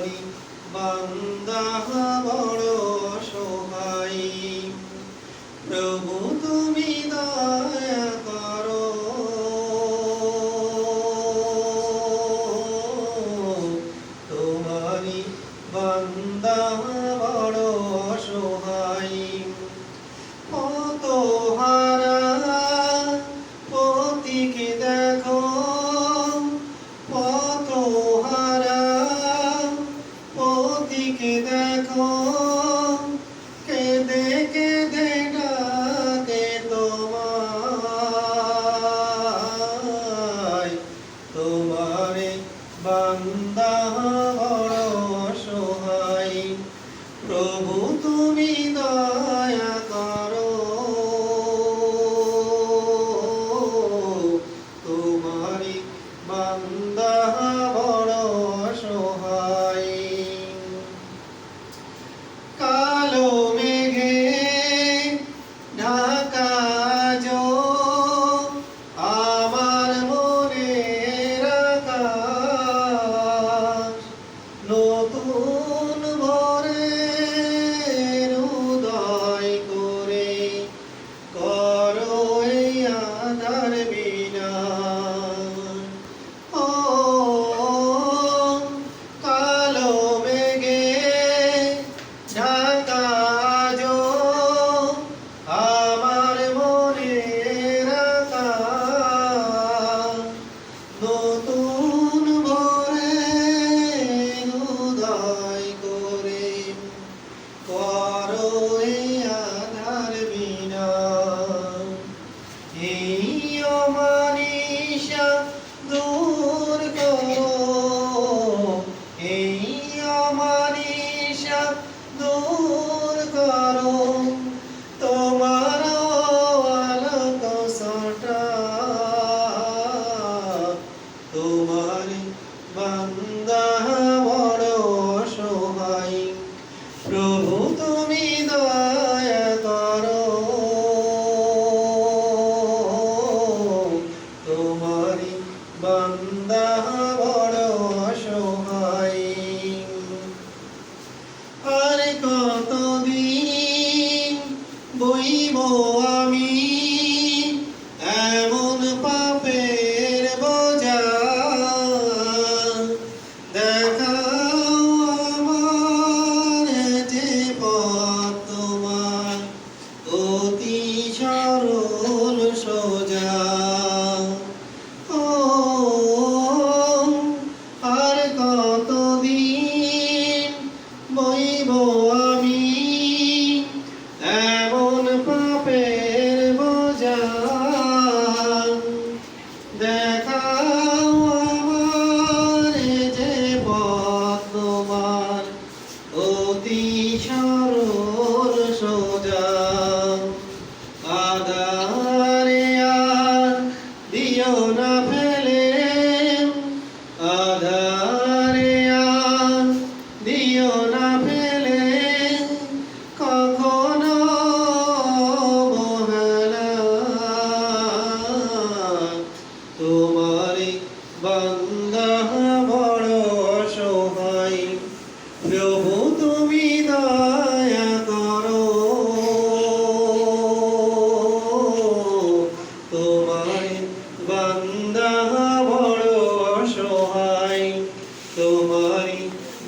তোমারি বান্দা বড় সহায়। প্রভু তুমি দয়া করো। তোমারি বান্দা বড় এখন কেঁদে কেঁদে ডাকে তোমায়। তোমারে বান্দা বড় সহায় প্রভু তুমি দয়া করো। তোমারি বান্দা কত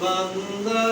বান্দা